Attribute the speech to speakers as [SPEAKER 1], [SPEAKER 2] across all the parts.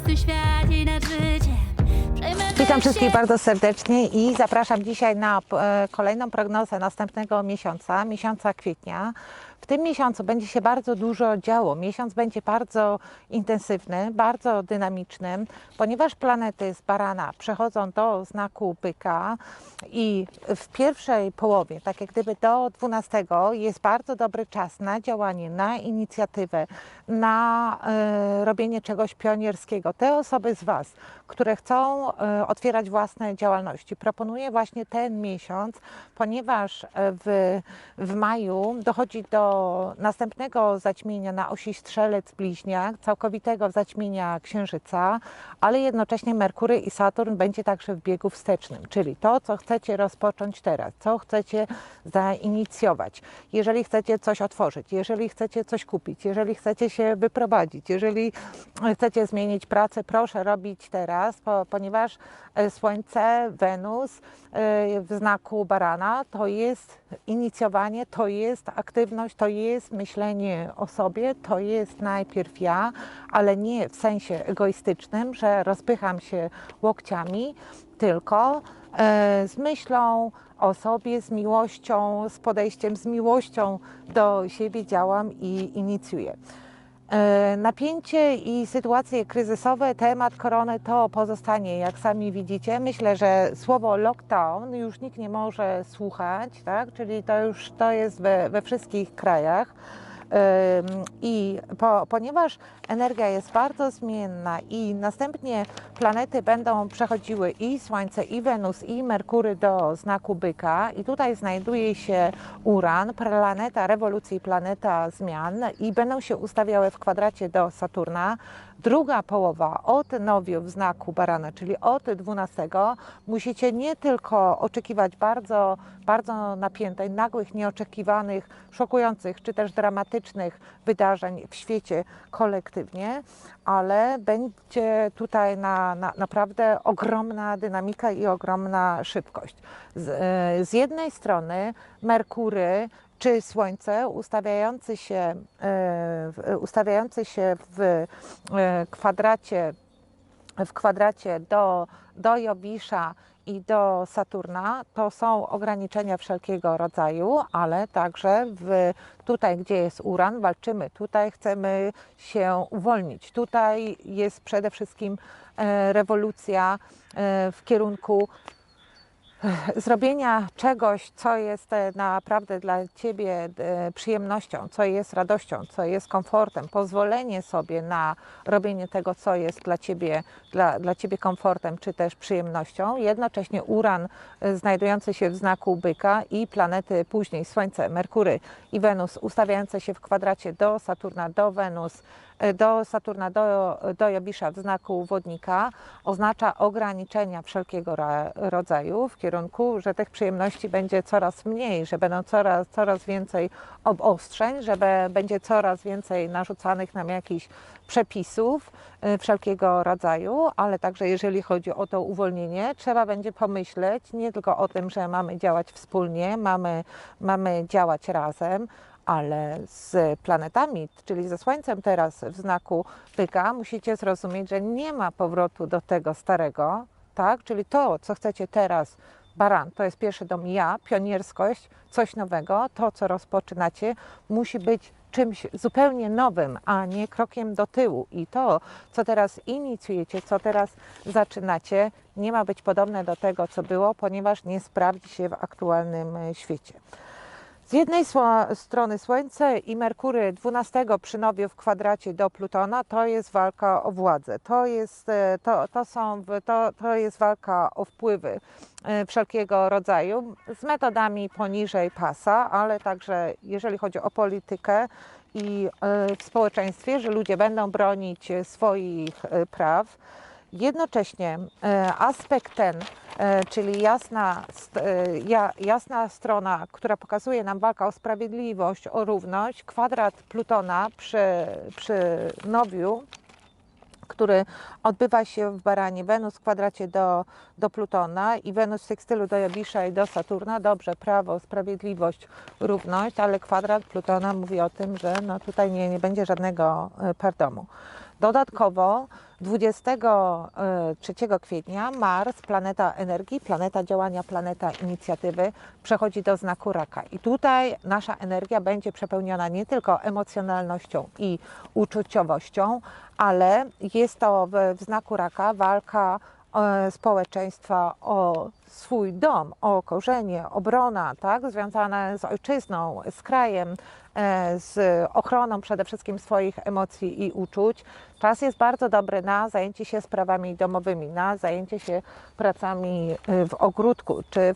[SPEAKER 1] świecie nad życiem. Przejmę
[SPEAKER 2] Witam wszystkich bardzo serdecznie i zapraszam dzisiaj na e, kolejną prognozę następnego miesiąca, miesiąca kwietnia. W tym miesiącu będzie się bardzo dużo działo. Miesiąc będzie bardzo intensywny, bardzo dynamiczny, ponieważ planety z barana przechodzą do znaku byka i w pierwszej połowie, tak jak gdyby do 12, jest bardzo dobry czas na działanie, na inicjatywę, na e, robienie czegoś pionierskiego. Te osoby z Was, które chcą e, otwierać własne działalności, proponuję właśnie ten miesiąc, ponieważ e, w, w maju dochodzi do następnego zaćmienia na osi Strzelec-Bliźniak, całkowitego zaćmienia Księżyca, ale jednocześnie Merkury i Saturn będzie także w biegu wstecznym, czyli to, co chcecie rozpocząć teraz, co chcecie zainicjować. Jeżeli chcecie coś otworzyć, jeżeli chcecie coś kupić, jeżeli chcecie się wyprowadzić, jeżeli chcecie zmienić pracę, proszę robić teraz, po, ponieważ e, Słońce, Wenus e, w znaku barana to jest inicjowanie, to jest aktywność, to jest myślenie o sobie, to jest najpierw ja, ale nie w sensie egoistycznym, że rozpycham się łokciami, tylko e, z myślą o sobie, z miłością, z podejściem, z miłością do siebie działam i inicjuję. E, Napięcie i sytuacje kryzysowe, temat korony to pozostanie, jak sami widzicie. Myślę, że słowo lockdown już nikt nie może słuchać, tak? czyli to już to jest we, we wszystkich krajach. I po, ponieważ energia jest bardzo zmienna i następnie planety będą przechodziły i Słońce, i Wenus, i Merkury do znaku byka, i tutaj znajduje się Uran, planeta rewolucji, planeta zmian, i będą się ustawiały w kwadracie do Saturna. Druga połowa od nowiu w znaku barana, czyli od 12, musicie nie tylko oczekiwać bardzo, bardzo napiętej, nagłych, nieoczekiwanych, szokujących czy też dramatycznych wydarzeń w świecie kolektywnie, ale będzie tutaj na, na, naprawdę ogromna dynamika i ogromna szybkość. Z, e, z jednej strony Merkury czy Słońce ustawiający się, e, ustawiający się w e, kwadracie, w kwadracie do, do Jowisza i do Saturna, to są ograniczenia wszelkiego rodzaju, ale także w, tutaj, gdzie jest Uran, walczymy. Tutaj chcemy się uwolnić. Tutaj jest przede wszystkim e, rewolucja e, w kierunku zrobienia czegoś, co jest e, naprawdę dla Ciebie e, przyjemnością, co jest radością, co jest komfortem, pozwolenie sobie na robienie tego, co jest dla Ciebie, dla, dla ciebie komfortem, czy też przyjemnością. Jednocześnie Uran e, znajdujący się w znaku byka i planety później, Słońce, Merkury i Wenus ustawiające się w kwadracie do Saturna, do Wenus, do Saturna, do, do w znaku wodnika oznacza ograniczenia wszelkiego rodzaju w kierunku, że tych przyjemności będzie coraz mniej, że będą coraz, coraz więcej obostrzeń, że będzie coraz więcej narzucanych nam jakichś przepisów y, wszelkiego rodzaju, ale także jeżeli chodzi o to uwolnienie, trzeba będzie pomyśleć nie tylko o tym, że mamy działać wspólnie, mamy, mamy działać razem, ale z planetami, czyli ze Słońcem teraz w znaku byka, musicie zrozumieć, że nie ma powrotu do tego starego, tak? Czyli to, co chcecie teraz, baran, to jest pierwszy dom ja, pionierskość, coś nowego, to, co rozpoczynacie, musi być czymś zupełnie nowym, a nie krokiem do tyłu. I to, co teraz inicjujecie, co teraz zaczynacie, nie ma być podobne do tego, co było, ponieważ nie sprawdzi się w aktualnym świecie. Z jednej strony Słońce i Merkury 12 przy nowiu w kwadracie do Plutona to jest walka o władzę. To jest, e, to, to są, to, to jest walka o wpływy e, wszelkiego rodzaju z metodami poniżej pasa, ale także jeżeli chodzi o politykę i e, w społeczeństwie, że ludzie będą bronić swoich praw. Jednocześnie e, aspekt ten, e, czyli jasna, e, ja, jasna strona, która pokazuje nam walkę o sprawiedliwość, o równość, kwadrat Plutona przy, przy nowiu, który odbywa się w Baranie, Wenus w kwadracie do, do Plutona i Wenus w sekstylu do Jowisza i do Saturna. Dobrze, prawo, sprawiedliwość, równość, ale kwadrat Plutona mówi o tym, że no tutaj nie, nie będzie żadnego pardonu. Dodatkowo 23 kwietnia Mars, planeta energii, planeta działania, planeta inicjatywy, przechodzi do znaku raka. I tutaj nasza energia będzie przepełniona nie tylko emocjonalnością i uczuciowością, ale jest to w, w znaku raka walka e, społeczeństwa o swój dom, o korzenie, obrona, tak, związana z ojczyzną, z krajem, e, z ochroną przede wszystkim swoich emocji i uczuć. Czas jest bardzo dobry na zajęcie się sprawami domowymi, na zajęcie się pracami y, w ogródku, czy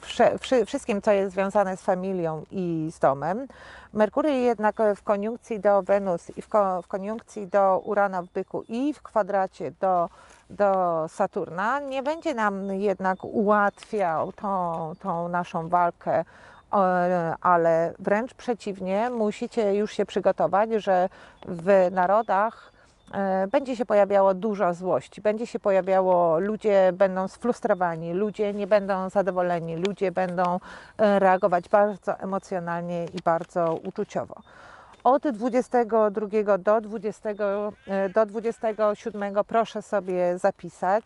[SPEAKER 2] wszystkim, co jest związane z familią i z domem. Merkury jednak w koniunkcji do Wenus i w koniunkcji do Urana w byku i w kwadracie do, do Saturna nie będzie nam jednak ułatwiał tą, tą naszą walkę e, ale wręcz przeciwnie, musicie już się przygotować, że w narodach e, będzie się pojawiało dużo złości, będzie się pojawiało, ludzie będą sfrustrowani, ludzie nie będą zadowoleni, ludzie będą e, reagować bardzo emocjonalnie i bardzo uczuciowo. Od 22 do, 20, e, do 27 proszę sobie zapisać.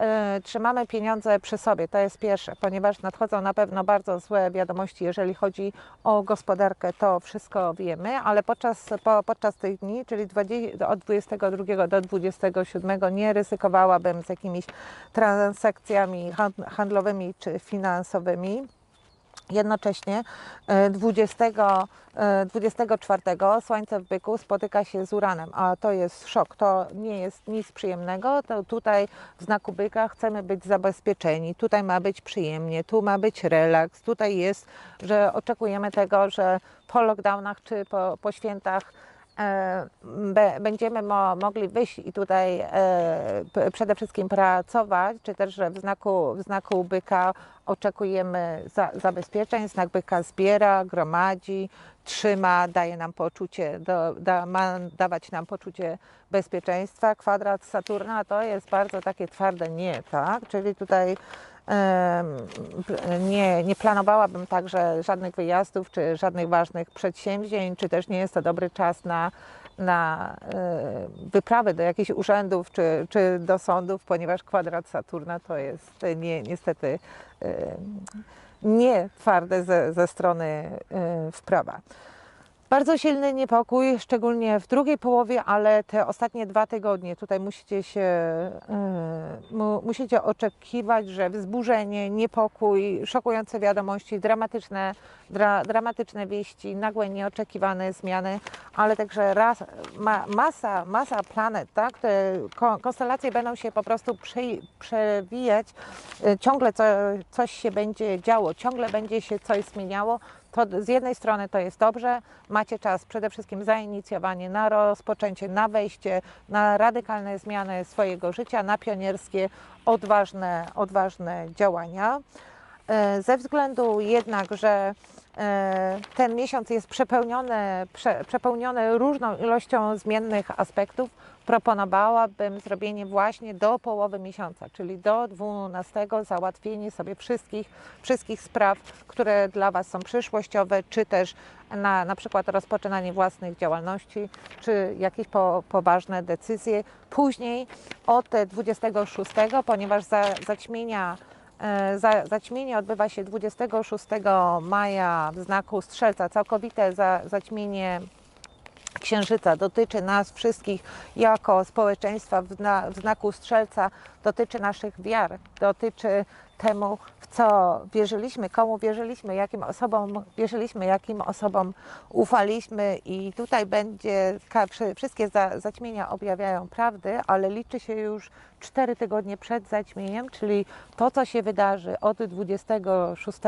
[SPEAKER 2] E, Trzymamy pieniądze przy sobie, to jest pierwsze, ponieważ nadchodzą na pewno bardzo złe wiadomości, jeżeli chodzi o gospodarkę, to wszystko wiemy, ale podczas, po, podczas tych dni, czyli 20, od 22 do 27 nie ryzykowałabym z jakimiś transakcjami hand- handlowymi czy finansowymi. Jednocześnie e, 20, e, 24 Słońce w byku spotyka się z Uranem, a to jest szok, to nie jest nic przyjemnego. To tutaj w znaku byka chcemy być zabezpieczeni, tutaj ma być przyjemnie, tu ma być relaks, tutaj jest, że oczekujemy tego, że po lockdownach czy po, po świętach e, będziemy mo, mogli wyjść i tutaj e, przede wszystkim pracować, czy też, w znaku, w znaku byka oczekujemy za, zabezpieczeń, znak byka zbiera, gromadzi, trzyma, daje nam poczucie, do, da, ma dawać nam poczucie bezpieczeństwa. Kwadrat Saturna to jest bardzo takie twarde nie, tak? Czyli tutaj nie, nie planowałabym także żadnych wyjazdów, czy żadnych ważnych przedsięwzięć, czy też nie jest to dobry czas na, na e, wyprawy do jakichś urzędów, czy, czy do sądów, ponieważ kwadrat Saturna to jest e, nie, niestety e, nie twarde ze, ze strony wprawa. Bardzo silny niepokój, szczególnie w drugiej połowie, ale te ostatnie dwa tygodnie tutaj musicie się, mu, musicie oczekiwać, że wzburzenie, niepokój, szokujące wiadomości, dramatyczne, dra, dramatyczne wieści, nagłe, nieoczekiwane zmiany, ale także raz, ma, masa, masa planet, tak? Te ko, konstelacje będą się po prostu prze, przewijać, yy, ciągle co, coś się będzie działo, ciągle będzie się coś zmieniało, to z jednej strony to jest dobrze, macie czas przede wszystkim zainicjowanie, na rozpoczęcie, na wejście, na radykalne zmiany swojego życia, na pionierskie, odważne, odważne działania. E, Ze względu jednak, że ten miesiąc jest przepełniony, prze, przepełniony różną ilością zmiennych aspektów, proponowałabym zrobienie właśnie do połowy miesiąca, czyli do 12 załatwienie sobie wszystkich, wszystkich spraw, które dla Was są przyszłościowe, czy też na, na przykład rozpoczynanie własnych działalności, czy jakieś po, poważne decyzje. Później od 26, ponieważ za, zaćmienia E, Za, zaćmienie odbywa się 26 maja w znaku Strzelca. Całkowite za, zaćmienie Księżyca dotyczy nas wszystkich jako społeczeństwa w, zna, w znaku Strzelca, dotyczy naszych wiar, dotyczy temu, w co wierzyliśmy, komu wierzyliśmy, jakim osobom wierzyliśmy, jakim osobom ufaliśmy. I tutaj będzie, wszystkie za, zaćmienia objawiają prawdy, ale liczy się już cztery tygodnie przed zaćmieniem, czyli to, co się wydarzy od 26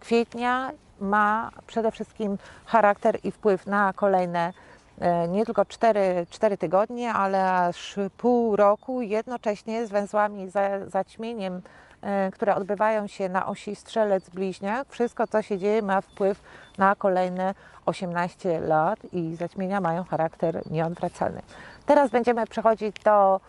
[SPEAKER 2] kwietnia ma przede wszystkim charakter i wpływ na kolejne e, nie tylko 4, 4 tygodnie, ale aż pół roku jednocześnie z węzłami za, zaćmieniem, e, które odbywają się na osi strzelec-bliźniak. Wszystko, co się dzieje, ma wpływ na kolejne 18 lat i zaćmienia mają charakter nieodwracalny. Teraz będziemy przechodzić do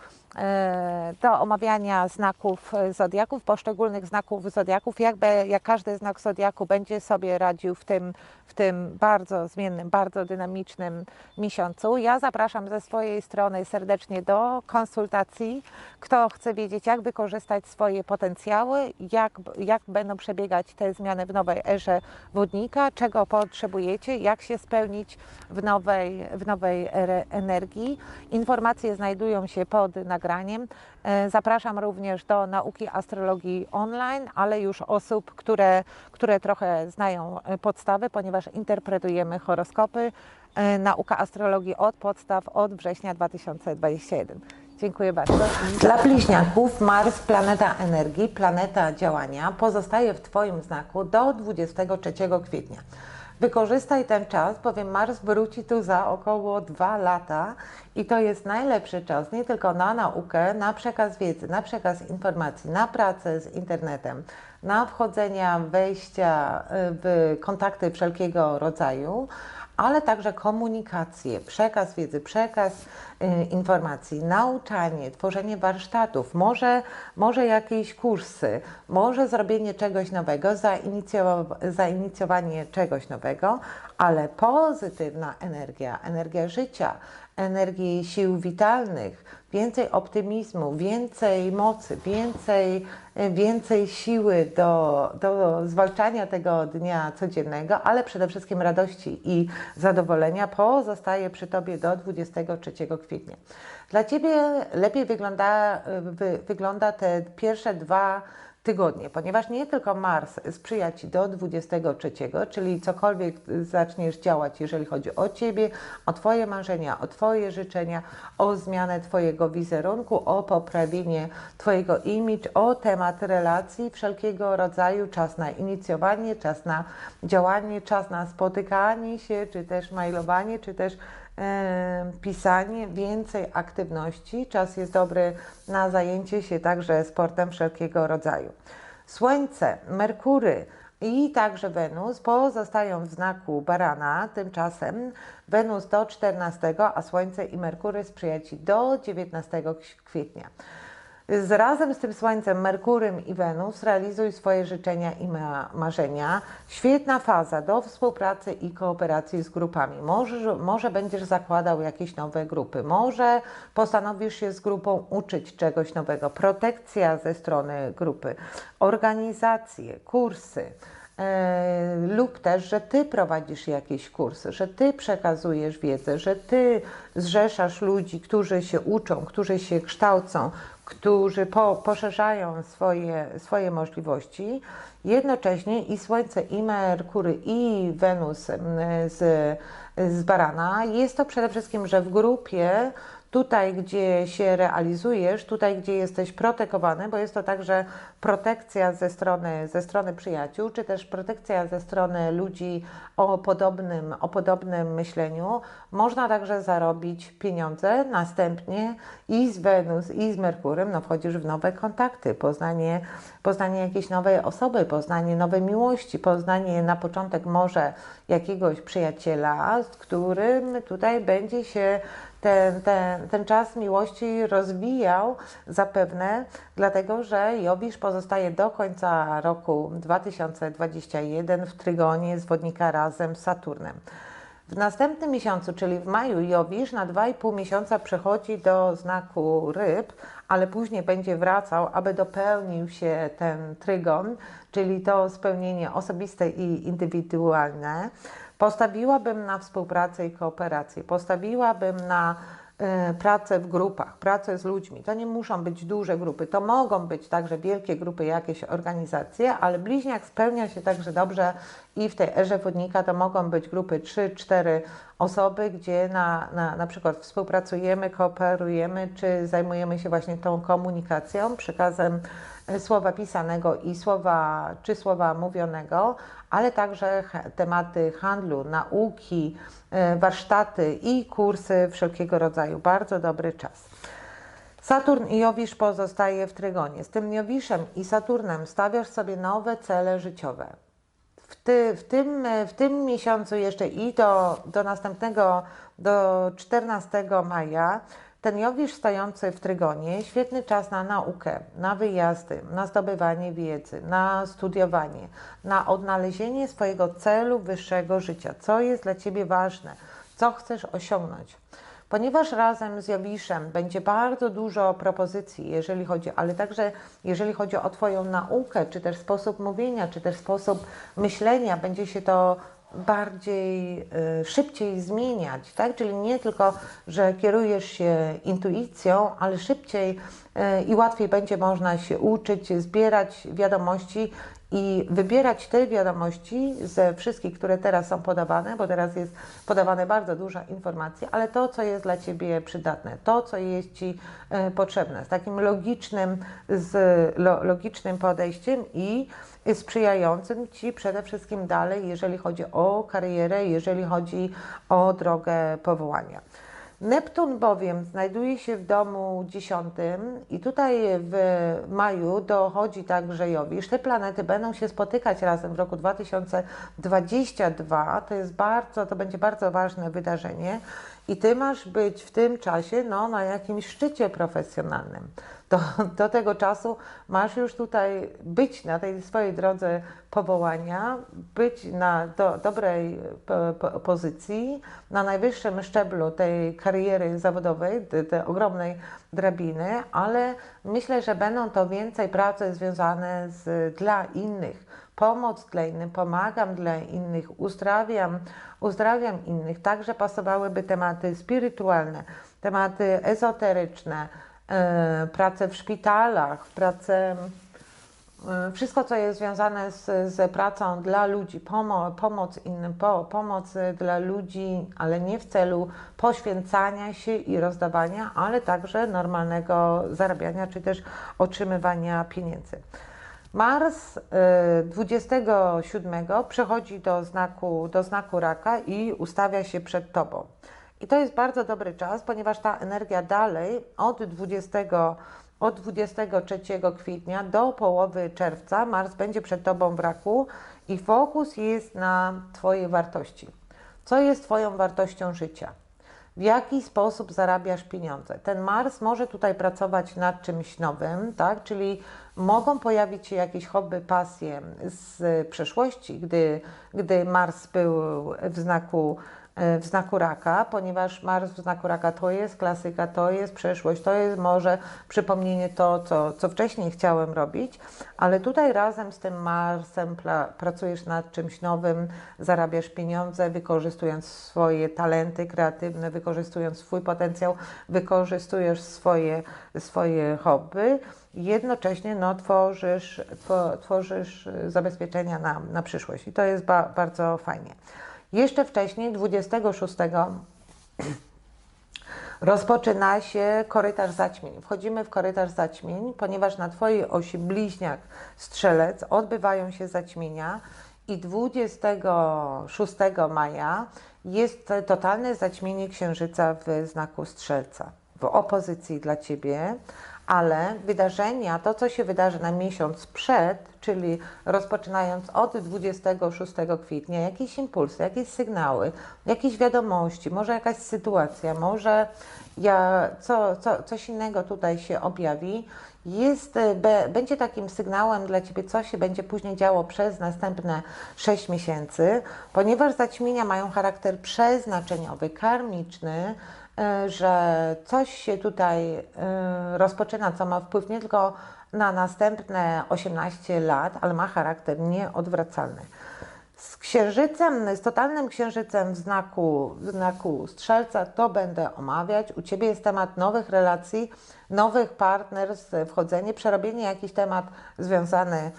[SPEAKER 2] do omawiania znaków e, zodiaków, poszczególnych znaków zodiaków, jak, be, jak każdy znak zodiaku będzie sobie radził w tym, w tym bardzo zmiennym, bardzo dynamicznym miesiącu. Ja zapraszam ze swojej strony serdecznie do konsultacji. Kto chce wiedzieć, jak wykorzystać swoje potencjały, jak, jak będą przebiegać te zmiany w nowej erze wodnika, czego potrzebujecie, jak się spełnić w nowej, w nowej erze energii. Informacje znajdują się pod nagraniem. E, Zapraszam również do nauki astrologii online, ale już osób, które, które trochę znają e, podstawy, ponieważ interpretujemy horoskopy. E, Nauka astrologii od podstaw od września 2021. Dziękuję bardzo. Dla bliźniaków Mars, planeta energii, planeta działania, pozostaje w Twoim znaku do 23 kwietnia. Wykorzystaj ten czas, bowiem Mars wróci tu za około dwa lata i to jest najlepszy czas nie tylko na naukę, na przekaz wiedzy, na przekaz informacji, na pracę z internetem, na wchodzenia, wejścia y, w kontakty wszelkiego rodzaju, ale także komunikację, przekaz wiedzy, przekaz y, informacji, nauczanie, tworzenie warsztatów, może, może jakieś kursy, może zrobienie czegoś nowego, zainicjow- zainicjowanie czegoś nowego, ale pozytywna energia, energia życia, energii sił witalnych, więcej optymizmu, więcej mocy, więcej, więcej siły do, do zwalczania tego dnia codziennego, ale przede wszystkim radości i zadowolenia pozostaje przy Tobie do 23 kwietnia. Dla Ciebie lepiej wygląda, wy, wygląda te pierwsze dwa tygodnie, ponieważ nie tylko Mars sprzyja Ci do 23, czyli cokolwiek zaczniesz działać, jeżeli chodzi o Ciebie, o Twoje marzenia, o Twoje życzenia, o zmianę Twojego wizerunku, o poprawienie Twojego image, o temat relacji wszelkiego rodzaju, czas na inicjowanie, czas na działanie, czas na spotykanie się, czy też mailowanie, czy też pisanie, więcej aktywności. Czas jest dobry na zajęcie się także sportem wszelkiego rodzaju. Słońce, Merkury i także Wenus pozostają w znaku barana. Tymczasem Wenus do 14, a Słońce i Merkury sprzyja Ci do 19 kwietnia. Z razem z tym Słońcem, Merkurym i Wenus realizuj swoje życzenia i ma marzenia. Świetna faza do współpracy i kooperacji z grupami. Może, może będziesz zakładał jakieś nowe grupy, może postanowisz się z grupą uczyć czegoś nowego. Protekcja ze strony grupy, organizacje, kursy. E, lub też, że Ty prowadzisz jakieś kursy, że Ty przekazujesz wiedzę, że Ty zrzeszasz ludzi, którzy się uczą, którzy się kształcą, którzy po, poszerzają swoje, swoje możliwości. Jednocześnie i Słońce, i Merkury, i Wenus m, z, z Barana jest to przede wszystkim, że w grupie tutaj, gdzie się realizujesz, tutaj, gdzie jesteś protekowany, bo jest to także protekcja ze strony, ze strony przyjaciół, czy też protekcja ze strony ludzi o podobnym, o podobnym myśleniu, można także zarobić pieniądze. Następnie i z Wenus, i z Merkurem no, wchodzisz w nowe kontakty, poznanie, poznanie jakiejś nowej osoby, poznanie nowej miłości, poznanie na początek może jakiegoś przyjaciela, z którym tutaj będzie się ten, ten, ten czas miłości rozwijał zapewne, dlatego że Jowisz pozostaje do końca roku 2021 w trygonie zwodnika razem z Saturnem. W następnym miesiącu, czyli w maju, Jowisz na 2,5 miesiąca przechodzi do znaku ryb, ale później będzie wracał, aby dopełnił się ten trygon, czyli to spełnienie osobiste i indywidualne. Postawiłabym na współpracę i kooperację, postawiłabym na y, pracę w grupach, pracę z ludźmi. To nie muszą być duże grupy, to mogą być także wielkie grupy, jakieś organizacje, ale bliźniak spełnia się także dobrze i w tej erze wodnika to mogą być grupy 3-4 osoby, gdzie na, na, na przykład współpracujemy, kooperujemy, czy zajmujemy się właśnie tą komunikacją, przekazem y, słowa pisanego i słowa, czy słowa mówionego, ale także tematy handlu, nauki, y, warsztaty i kursy wszelkiego rodzaju. Bardzo dobry czas. Saturn i Jowisz pozostaje w trygonie. Z tym Jowiszem i Saturnem stawiasz sobie nowe cele życiowe. W, ty, w, tym, w tym miesiącu jeszcze i do, do następnego, do 14 maja, Ten Jowisz stojący w Trygonie, świetny czas na naukę, na wyjazdy, na zdobywanie wiedzy, na studiowanie, na odnalezienie swojego celu wyższego życia. Co jest dla Ciebie ważne? Co chcesz osiągnąć? Ponieważ razem z Jowiszem będzie bardzo dużo propozycji, jeżeli chodzi, ale także jeżeli chodzi o Twoją naukę, czy też sposób mówienia, czy też sposób myślenia, będzie się to bardziej, y, szybciej zmieniać, tak? Czyli nie tylko, że kierujesz się intuicją, ale szybciej y, i łatwiej będzie można się uczyć, zbierać wiadomości i wybierać te wiadomości ze wszystkich, które teraz są podawane, bo teraz jest podawane bardzo dużo informacji, ale to, co jest dla Ciebie przydatne, to, co jest Ci e, potrzebne, z takim logicznym, z lo, logicznym podejściem i sprzyjającym Ci przede wszystkim dalej, jeżeli chodzi o karierę, jeżeli chodzi o drogę powołania. Neptun bowiem znajduje się w domu dziesiątym i tutaj w maju dochodzi także Jowisz. Te planety będą się spotykać razem w roku 2022. To jest bardzo, to będzie bardzo ważne wydarzenie i Ty masz być w tym czasie no, na jakimś szczycie profesjonalnym. Do, do tego czasu masz już tutaj być na tej swojej drodze powołania, być na do, dobrej po, po, pozycji, na najwyższym szczeblu tej kariery zawodowej, tej, tej ogromnej drabiny, ale myślę, że będą to więcej prace związane z, dla innych. Pomoc dla innych, pomagam dla innych, uzdrawiam, uzdrawiam innych. Także pasowałyby tematy spirytualne, tematy ezoteryczne, e, prace w szpitalach, prace E, wszystko, co jest związane z, z pracą dla ludzi, pomo pomoc innym, po pomoc dla ludzi, ale nie w celu poświęcania się i rozdawania, ale także normalnego zarabiania czy też otrzymywania pieniędzy. Mars y, 27 przechodzi do znaku, do znaku raka i ustawia się przed Tobą. I to jest bardzo dobry czas, ponieważ ta energia dalej od 20 od 23 kwietnia do połowy czerwca Mars będzie przed Tobą w raku i fokus jest na Twojej wartości. Co jest Twoją wartością życia? W jaki sposób zarabiasz pieniądze? Ten Mars może tutaj pracować nad czymś nowym, tak? Czyli mogą pojawić się jakieś hobby, pasje z przeszłości, gdy, gdy Mars był w znaku E, w znaku raka, ponieważ Mars w znaku raka to jest klasyka, to jest przeszłość, to jest może przypomnienie to, co, co wcześniej chciałem robić, ale tutaj razem z tym Marsem pracujesz nad czymś nowym, zarabiasz pieniądze, wykorzystując swoje talenty kreatywne, wykorzystując swój potencjał, wykorzystujesz swoje, swoje hobby jednocześnie no, tworzysz, tworzysz zabezpieczenia na, na przyszłość i to jest ba, bardzo fajnie. Jeszcze wcześniej, 26 rozpoczyna się korytarz zaćmień. Wchodzimy w korytarz zaćmień, ponieważ na Twojej osi bliźniak strzelec odbywają się zaćmienia i 26 maja jest totalne zaćmienie księżyca w znaku strzelca, w opozycji dla Ciebie, ale wydarzenia, to co się wydarzy na miesiąc przed, czyli rozpoczynając od 26 kwietnia, jakieś impulsy, jakieś sygnały, jakieś wiadomości, może jakaś sytuacja, może ja, co, co, coś innego tutaj się objawi, jest, be, będzie takim sygnałem dla Ciebie, co się będzie później działo przez następne 6 miesięcy, ponieważ zaćmienia mają charakter przeznaczeniowy, karmiczny, że coś się tutaj e, rozpoczyna, co ma wpływ nie tylko na następne 18 lat, ale ma charakter nieodwracalny. Z księżycem, z totalnym księżycem w znaku, w znaku strzelca to będę omawiać. U Ciebie jest temat nowych relacji, nowych partnerstw, wchodzenie, przerobienie jakiś temat związany,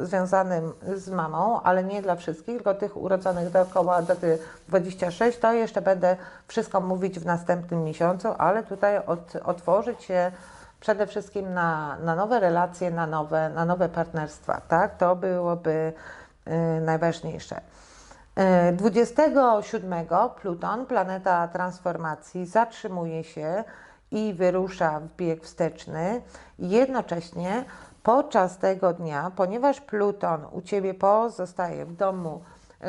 [SPEAKER 2] związany z mamą, ale nie dla wszystkich, tylko tych urodzonych dookoła daty 26. To jeszcze będę wszystko mówić w następnym miesiącu, ale tutaj od, otworzyć się przede wszystkim na, na nowe relacje, na nowe, na nowe partnerstwa. Tak? To byłoby najważniejsze. 27 y, Pluton, planeta transformacji, zatrzymuje się i wyrusza w bieg wsteczny. Jednocześnie podczas tego dnia, ponieważ Pluton u Ciebie pozostaje w domu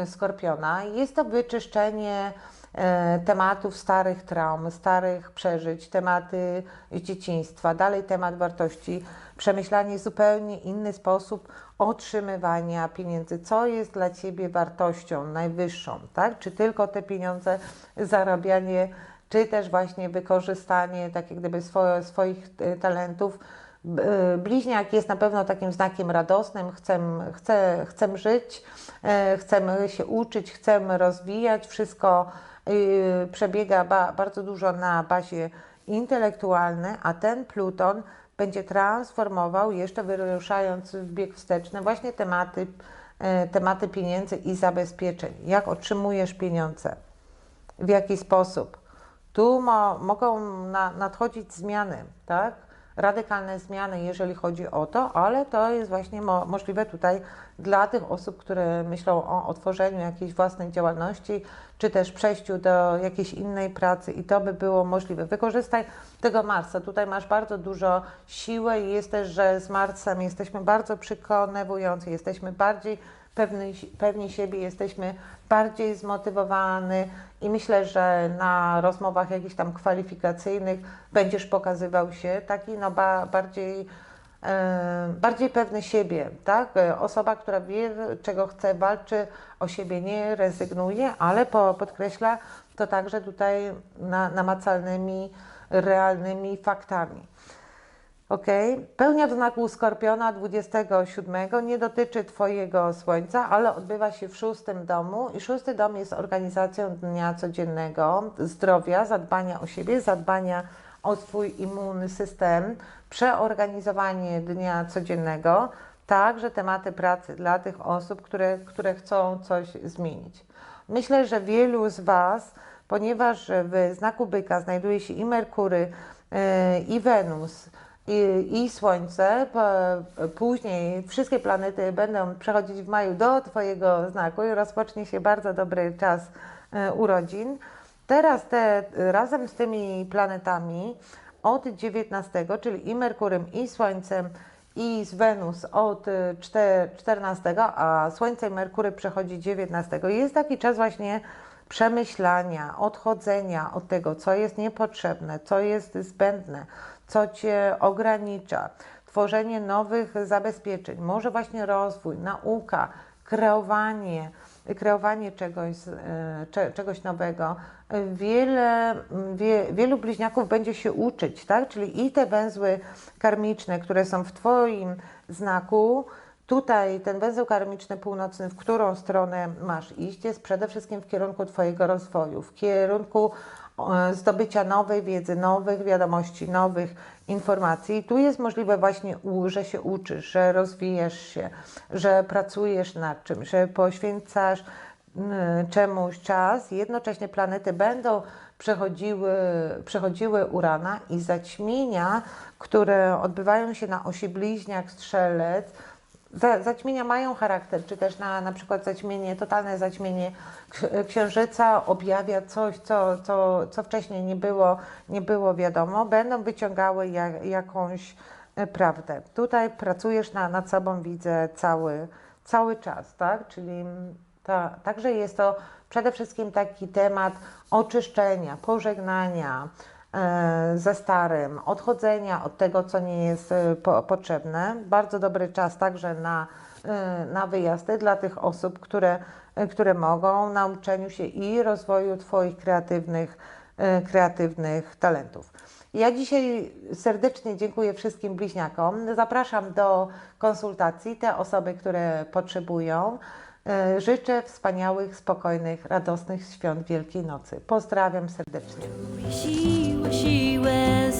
[SPEAKER 2] Skorpiona. Jest to wyczyszczenie e, tematów starych traum, starych przeżyć, tematy dzieciństwa, dalej temat wartości, przemyślanie zupełnie inny sposób otrzymywania pieniędzy. Co jest dla Ciebie wartością najwyższą, tak? Czy tylko te pieniądze, zarabianie, czy też właśnie wykorzystanie tak jak gdyby swoich e, talentów. Bliźniak jest na pewno takim znakiem radosnym, chcę, chcę, chcę żyć, e, chcemy się uczyć, chcemy rozwijać, wszystko y, przebiega ba, bardzo dużo na bazie intelektualnej, a ten Pluton będzie transformował, jeszcze wyruszając w bieg wsteczny, właśnie tematy, e, tematy pieniędzy i zabezpieczeń. Jak otrzymujesz pieniądze? w jaki sposób. Tu mo, mogą na, nadchodzić zmiany, tak? Radykalne zmiany, jeżeli chodzi o to, ale to jest właśnie mo, możliwe tutaj dla tych osób, które myślą o otworzeniu jakiejś własnej działalności, czy też przejściu do jakiejś innej pracy i to by było możliwe. Wykorzystaj tego Marsa. Tutaj masz bardzo dużo siły i jest też, że z Marsem jesteśmy bardzo przekonywujący, jesteśmy bardziej pewni, pewni siebie, jesteśmy bardziej zmotywowani i myślę, że na rozmowach jakichś tam kwalifikacyjnych będziesz pokazywał się taki no ba, bardziej, e, bardziej pewny siebie, tak? Osoba, która wie, czego chce, walczy o siebie, nie rezygnuje, ale po, podkreśla to także tutaj na, namacalnymi, realnymi faktami. Ok, pełnia w znaku Skorpiona 27 nie dotyczy Twojego Słońca, ale odbywa się w szóstym domu. I szósty dom jest organizacją dnia codziennego, zdrowia, zadbania o siebie, zadbania o swój immunny system, przeorganizowanie dnia codziennego, także tematy pracy dla tych osób, które, które chcą coś zmienić. Myślę, że wielu z Was, ponieważ w znaku byka znajduje się i Merkury, yy, i Wenus, i, i Słońce, po, później wszystkie planety będą przechodzić w maju do Twojego znaku i rozpocznie się bardzo dobry czas e, urodzin. Teraz te, razem z tymi planetami od 19, czyli i Merkurym, i Słońcem, i z Wenus od e, czte- 14, a Słońce i Merkury przechodzi 19. Jest taki czas właśnie przemyślania, odchodzenia od tego, co jest niepotrzebne, co jest zbędne, co Cię ogranicza, tworzenie nowych zabezpieczeń, może właśnie rozwój, nauka, kreowanie, kreowanie czegoś, e, cze, czegoś nowego. Wiele, wie, wielu bliźniaków będzie się uczyć, tak? Czyli i te węzły karmiczne, które są w Twoim znaku, Tutaj ten węzeł karmiczny północny, w którą stronę masz iść, jest przede wszystkim w kierunku Twojego rozwoju, w kierunku zdobycia nowej wiedzy, nowych wiadomości, nowych informacji. I tu jest możliwe właśnie, że się uczysz, że rozwijasz się, że pracujesz nad czymś, że poświęcasz czemuś czas. Jednocześnie planety będą przechodziły, przechodziły Urana i zaćmienia, które odbywają się na osi bliźniak, strzelec, zaćmienia mają charakter, czy też na, na przykład zaćmienie, totalne zaćmienie ks- księżyca objawia coś, co, co, co wcześniej nie było, nie było wiadomo, będą wyciągały jak, jakąś e, prawdę. Tutaj pracujesz na, nad sobą, widzę, cały, cały czas, tak? Czyli ta, także jest to przede wszystkim taki temat oczyszczenia, pożegnania, ze starym, odchodzenia od tego, co nie jest e, po, potrzebne. Bardzo dobry czas także na, e, na wyjazdy dla tych osób, które, e, które mogą, nauczeniu się i rozwoju Twoich kreatywnych, e, kreatywnych talentów. Ja dzisiaj serdecznie dziękuję wszystkim bliźniakom. Zapraszam do konsultacji te osoby, które potrzebują. E, Życzę wspaniałych, spokojnych, radosnych świąt Wielkiej Nocy. Pozdrawiam serdecznie.
[SPEAKER 1] siłę, siłę